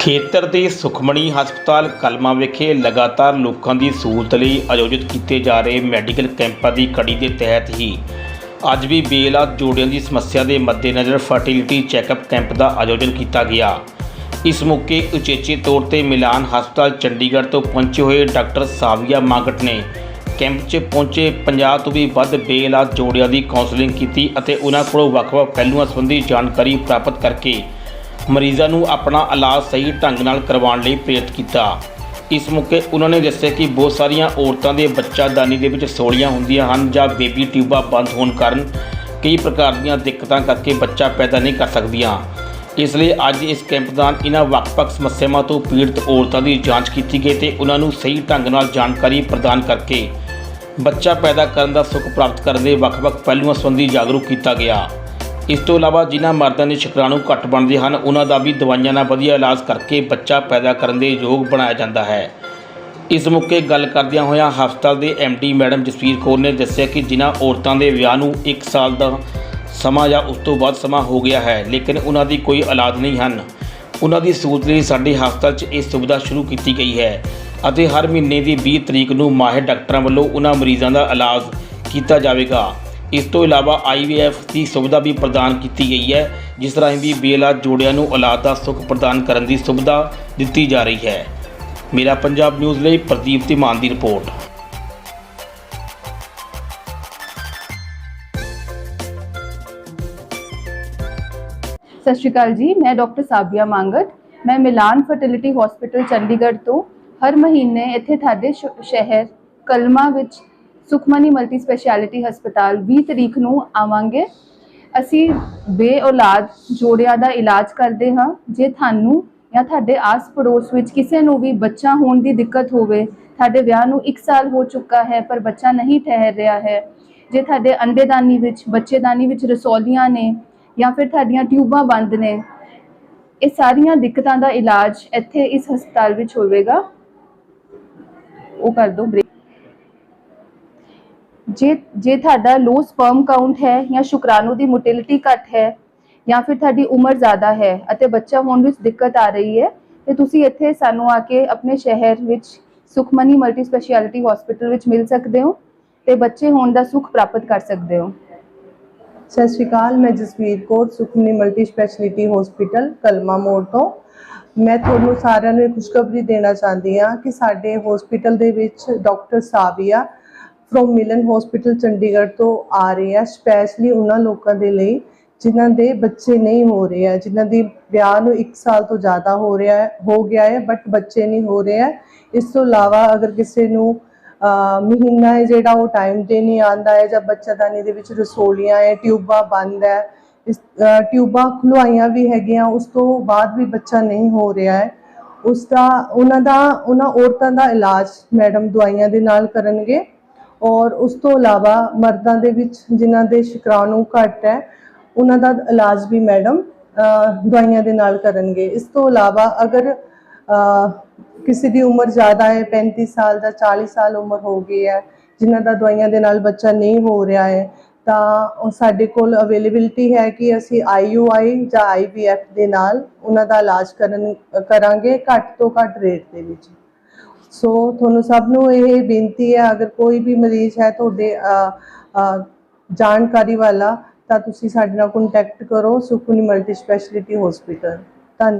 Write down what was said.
ਖੇਤਰ ਦੇ ਸੁਖਮਣੀ ਹਸਪਤਾਲ ਕਲਮਾ ਵਿਖੇ ਲਗਾਤਾਰ ਲੋਕਾਂ ਦੀ ਸਹੂਲਤ ਲਈ ਆਯੋਜਿਤ ਕੀਤੇ ਜਾ ਰਹੇ ਮੈਡੀਕਲ ਕੈਂਪਾਂ ਦੀ ਕੜੀ ਦੇ ਤਹਿਤ ਹੀ ਅੱਜ ਵੀ ਬੇਲਾਤ ਜੋੜਿਆਂ ਦੀ ਸਮੱਸਿਆ ਦੇ ਮੱਦੇਨਜ਼ਰ ਫਰਟੀਲਿਟੀ ਚੈੱਕਅਪ ਕੈਂਪ ਦਾ ਆਯੋਜਨ ਕੀਤਾ ਗਿਆ। ਇਸ ਮੌਕੇ ਉਚੇਚੇ ਤੌਰ ਤੇ ਮਿਲਾਨ ਹਸਪਤਾਲ ਚੰਡੀਗੜ੍ਹ ਤੋਂ ਪਹੁੰਚੇ ਹੋਏ ਡਾਕਟਰ ਸਾਵੀਆ ਮਾਂਗਟ ਨੇ ਕੈਂਪ 'ਚ ਪਹੁੰਚੇ 50 ਤੋਂ ਵੀ ਵੱਧ ਬੇਲਾਤ ਜੋੜਿਆਂ ਦੀ ਕਾਉਂਸਲਿੰਗ ਕੀਤੀ ਅਤੇ ਉਹਨਾਂ ਕੋਲੋਂ ਵੱਖ-ਵੱਖ ਪਹਿਲੂਆਂ ਸੰਬੰਧੀ ਜਾਣਕਾਰੀ ਪ੍ਰਾਪਤ ਕਰਕੇ ਮਰੀਜ਼ਾਂ ਨੂੰ ਆਪਣਾ ਇਲਾਜ ਸਹੀ ਢੰਗ ਨਾਲ ਕਰਵਾਉਣ ਲਈ ਪ੍ਰੇਰਿਤ ਕੀਤਾ। ਇਸ ਮੌਕੇ ਉਹਨਾਂ ਨੇ ਦੱਸਿਆ ਕਿ ਬਹੁਤ ਸਾਰੀਆਂ ਔਰਤਾਂ ਦੇ ਬੱਚਾਦਾਨੀ ਦੇ ਵਿੱਚ ਸੋਲੀਆਂ ਹੁੰਦੀਆਂ ਹਨ ਜਾਂ ਬੇਬੀ ਟਿਊਬਾਂ ਬੰਦ ਹੋਣ ਕਾਰਨ ਕਈ ਪ੍ਰਕਾਰ ਦੀਆਂ ਦਿੱਕਤਾਂ ਕਰਕੇ ਬੱਚਾ ਪੈਦਾ ਨਹੀਂ ਕਰ ਸਕਦੀਆਂ। ਇਸ ਲਈ ਅੱਜ ਇਸ ਕੈਂਪ ਦੌਰਾਨ ਇਹਨਾਂ ਵੱਖ-ਵੱਖ ਸਮੱਸਿਆਵਾਂ ਤੋਂ ਪੀੜਤ ਔਰਤਾਂ ਦੀ ਜਾਂਚ ਕੀਤੀ ਗਈ ਤੇ ਉਹਨਾਂ ਨੂੰ ਸਹੀ ਢੰਗ ਨਾਲ ਜਾਣਕਾਰੀ ਪ੍ਰਦਾਨ ਕਰਕੇ ਬੱਚਾ ਪੈਦਾ ਕਰਨ ਦਾ ਸੁੱਖ ਪ੍ਰਾਪਤ ਕਰਨ ਦੇ ਵੱਖ-ਵੱਖ ਪਹਿਲੂਆਂ ਸੰਬੰਧੀ ਜਾਗਰੂਕ ਕੀਤਾ ਗਿਆ। ਇਸ ਤੋਂ ਇਲਾਵਾ ਜਿਨ੍ਹਾਂ ਮਰਦਾਂ ਦੇ ਸ਼ੁਕਰਾਣੂ ਘੱਟ ਬਣਦੇ ਹਨ, ਉਹਨਾਂ ਦਾ ਵੀ ਦਵਾਈਆਂ ਨਾਲ ਵਧੀਆ ਇਲਾਜ ਕਰਕੇ ਬੱਚਾ ਪੈਦਾ ਕਰਨ ਦੇ ਯੋਗ ਬਣਾਇਆ ਜਾਂਦਾ ਹੈ। ਇਸ ਮੌਕੇ ਗੱਲ ਕਰਦਿਆਂ ਹੋਇਆਂ ਹਸਪਤਾਲ ਦੇ ਡੀ ਮੈਡਮ ਜਸਵੀਰ ਕੌਰ ਨੇ ਦੱਸਿਆ ਕਿ ਜਿਨ੍ਹਾਂ ਔਰਤਾਂ ਦੇ ਵਿਆਹ ਨੂੰ 1 ਸਾਲ ਦਾ ਸਮਾਂ ਜਾਂ ਉਸ ਤੋਂ ਵੱਧ ਸਮਾਂ ਹੋ ਗਿਆ ਹੈ, ਲੇਕਿਨ ਉਹਨਾਂ ਦੀ ਕੋਈ ਔਲਾਦ ਨਹੀਂ ਹਨ। ਉਹਨਾਂ ਦੀ ਸਹੂਲਤ ਲਈ ਸਾਡੇ ਹਸਪਤਾਲ 'ਚ ਇਹ ਸੁਵਿਧਾ ਸ਼ੁਰੂ ਕੀਤੀ ਗਈ ਹੈ ਅਤੇ ਹਰ ਮਹੀਨੇ ਦੀ 20 ਤਰੀਕ ਨੂੰ ਮਾਹਿਰ ਡਾਕਟਰਾਂ ਵੱਲੋਂ ਉਹਨਾਂ ਮਰੀਜ਼ਾਂ ਦਾ ਇਲਾਜ ਕੀਤਾ ਜਾਵੇਗਾ। ਇਸ ਤੋਂ ਇਲਾਵਾ IVF ਦੀ ਸੁਵਿਧਾ ਵੀ ਪ੍ਰਦਾਨ ਕੀਤੀ ਗਈ ਹੈ, ਜਿਸ ਰਾਹੀਂ ਵੀ ਬੇਔਲਾਦ ਜੋੜਿਆਂ ਨੂੰ ਔਲਾਦ ਦਾ ਸੁੱਖ ਪ੍ਰਦਾਨ ਕਰਨ ਦੀ ਸੁਵਿਧਾ ਦਿੱਤੀ ਜਾ ਰਹੀ ਹੈ। ਮੇਰਾ ਪੰਜਾਬ ਨਿਊਜ਼ ਲਈ ਪ੍ਰਦੀਪ ਧੀਮਾਨ ਦੀ ਰਿਪੋਰਟ। ਸਤਿ ਸ਼੍ਰੀ ਅਕਾਲ ਜੀ, ਮੈਂ ਡਾਕਟਰ ਸਾਬੀਆ ਮੰਗਟ। ਮੈਂ ਮਿਲਾਨ ਫਰਟੀਲਿਟੀ ਹਸਪੀਟਲ ਚੰਡੀਗੜ੍ਹ ਤੋਂ। ਹਰ ਮਹੀਨੇ ਇੱਥੇ ਤੁਹਾਡੇ ਸ਼ਹਿਰ ਕਲਮਾ ਵਿੱਚ ਸੁਖਮਨੀ ਮਲਟੀ ਸਪੈਸ਼ਲਿਟੀ ਹਸਪਤਾਲ 20 ਤਰੀਕ ਨੂੰ ਆਵਾਂਗੇ। ਅਸੀਂ ਬੇਔਲਾਦ ਜੋੜਿਆਂ ਦਾ ਇਲਾਜ ਕਰਦੇ ਹਾਂ। ਜੇ ਤੁਹਾਨੂੰ ਜਾਂ ਤੁਹਾਡੇ ਆਸ ਪੜੋਸ ਵਿੱਚ ਕਿਸੇ ਨੂੰ ਵੀ ਬੱਚਾ ਹੋਣ ਦੀ ਦਿੱਕਤ ਹੋਵੇ, ਤੁਹਾਡੇ ਵਿਆਹ ਨੂੰ 1 ਸਾਲ ਹੋ ਚੁੱਕਾ ਹੈ, ਪਰ ਬੱਚਾ ਨਹੀਂ ਠਹਿਰ ਰਿਹਾ ਹੈ। ਜੇ ਤੁਹਾਡੇ ਅੰਡੇਦਾਨੀ ਵਿੱਚ, ਬੱਚੇਦਾਨੀ ਵਿੱਚ ਰਸੌਲੀਆਂ ਨੇ ਜਾਂ ਫਿਰ ਤੁਹਾਡੀਆਂ ਟਿਊਬਾਂ ਬੰਦ ਨੇ, ਇਹ ਸਾਰੀਆਂ ਦਿੱਕਤਾਂ ਦਾ ਇਲਾਜ ਇੱਥੇ ਇਸ ਹਸਪਤਾਲ ਵਿੱਚ ਹੋਵੇਗਾ। ਉਹ ਕਰ ਦੋ ਬ੍ਰੇਕ ਜੇ ਜੇ ਤੁਹਾਡਾ ਲੋ ਸਪਰਮ ਕਾਊਂਟ ਹੈ ਜਾਂ ਸ਼ੁਕਰਾਣੂ ਦੀ ਮੋਟਿਲਿਟੀ ਘੱਟ ਹੈ ਜਾਂ ਫਿਰ ਤੁਹਾਡੀ ਉਮਰ ਜ਼ਿਆਦਾ ਹੈ ਅਤੇ ਬੱਚਾ ਹੋਣ ਵਿੱਚ ਦਿੱਕਤ ਆ ਰਹੀ ਹੈ, ਤੇ ਤੁਸੀਂ ਇੱਥੇ ਸਾਨੂੰ ਆ ਕੇ ਆਪਣੇ ਸ਼ਹਿਰ ਵਿੱਚ ਸੁਖਮਨੀ ਮਲਟੀ ਸਪੈਸ਼ਲਿਟੀ ਹਸਪੀਟਲ ਵਿੱਚ ਮਿਲ ਸਕਦੇ ਹੋ ਤੇ ਬੱਚੇ ਹੋਣ ਦਾ ਸੁੱਖ ਪ੍ਰਾਪਤ ਕਰ ਸਕਦੇ ਹੋ। ਸਤਿ ਸ਼੍ਰੀ ਅਕਾਲ, ਮੈਂ Jasveer Kaur, Sukhmani multi speciality hospital Kalma Mor ਤੋਂ। ਮੈਂ ਤੁਹਾਨੂੰ ਸਾਰਿਆਂ ਨੂੰ ਇਹ ਖੁਸ਼ਖਬਰੀ ਦੇਣਾ ਚਾਹੁੰਦੀ ਹਾਂ ਕਿ ਸਾਡੇ ਹਸਪੀਟਲ ਦੇ ਵਿੱਚ doctor Sabia from Milan hospital Chandigarh ਤੋਂ ਆ ਰਹੇ ਆ ਸਪੈਸ਼ਲੀ ਉਹਨਾਂ ਲੋਕਾਂ ਦੇ ਲਈ ਜਿਨ੍ਹਾਂ ਦੇ ਬੱਚੇ ਨਹੀਂ ਹੋ ਰਹੇ ਆ, ਜਿਨ੍ਹਾਂ ਦੀ ਵਿਆਹ ਨੂੰ 1 ਸਾਲ ਤੋਂ ਜ਼ਿਆਦਾ ਹੋ ਰਿਹਾ, ਹੋ ਗਿਆ ਹੈ ਬਟ ਬੱਚੇ ਨਹੀਂ ਹੋ ਰਹੇ ਆ। ਇਸ ਤੋਂ ਇਲਾਵਾ ਅਗਰ ਕਿਸੇ ਨੂੰ ਮਹੀਨਾ ਹੈ ਜਿਹੜਾ ਉਹ ਟਾਈਮ ਤੇ ਨਹੀਂ ਆਂਦਾ ਹੈ ਜਾਂ ਬੱਚਾਦਾਨੀ ਦੇ ਵਿੱਚ ਰਸੋਲੀਆਂ ਹੈ, ਟਿਊਬਾਂ ਬੰਦ ਹੈ, ਇਸ ਟਿਊਬਾਂ ਖੁਲਵਾਈਆਂ ਵੀ ਹੈਗੀਆਂ, ਉਸ ਤੋਂ ਬਾਅਦ ਵੀ ਬੱਚਾ ਨਹੀਂ ਹੋ ਰਿਹਾ ਹੈ, ਉਸ ਦਾ, ਉਹਨਾਂ ਦਾ, ਉਹਨਾਂ ਔਰਤਾਂ ਦਾ ਇਲਾਜ ਮੈਡਮ ਦਵਾਈਆਂ ਦੇ ਨਾਲ ਕਰਨਗੇ। ਔਰ ਉਸ ਤੋਂ ਇਲਾਵਾ ਮਰਦਾਂ ਦੇ ਵਿੱਚ ਜਿਨ੍ਹਾਂ ਦੇ ਸ਼ਿਕਰਾਣੂ ਘੱਟ ਹੈ, ਉਹਨਾਂ ਦਾ ਇਲਾਜ ਵੀ ਮੈਡਮ ਦਵਾਈਆਂ ਦੇ ਨਾਲ ਕਰਨਗੇ। ਇਸ ਤੋਂ ਇਲਾਵਾ ਅਗਰ ਕਿਸੇ ਦੀ ਉਮਰ ਜ਼ਿਆਦਾ ਹੈ 35 ਸਾਲ ਦਾ 40 ਸਾਲ ਉਮਰ ਹੋ ਗਈ ਹੈ, ਜਿਨ੍ਹਾਂ ਦਾ ਦਵਾਈਆਂ ਦੇ ਨਾਲ ਬੱਚਾ ਨਹੀਂ ਹੋ ਰਿਹਾ ਹੈ, ਤਾਂ ਸਾਡੇ ਕੋਲ ਅਵੇਲੇਬਿਲਟੀ ਹੈ ਕਿ ਅਸੀਂ IUI ਜਾਂ IVF ਦੇ ਨਾਲ ਉਹਨਾਂ ਦਾ ਇਲਾਜ ਕਰਨ ਕਰਾਂਗੇ ਘੱਟ ਤੋਂ ਘੱਟ ਰੇਟ ਦੇ ਵਿੱਚ। ਸੋ ਤੁਹਾਨੂੰ ਸਭ ਨੂੰ ਇਹ ਬੇਨਤੀ ਹੈ, ਅਗਰ ਕੋਈ ਵੀ ਮਰੀਜ਼ ਹੈ ਤੁਹਾਡੇ ਜਾਣਕਾਰੀ ਵਾਲਾ, ਤਾਂ ਤੁਸੀਂ ਸਾਡੇ ਨਾਲ ਕੰਟੈਕਟ ਕਰੋ ਸੁਖਨੀ ਮਲਟੀ ਸਪੈਸ਼ਲਿਟੀ ਹਸਪੀਟਲ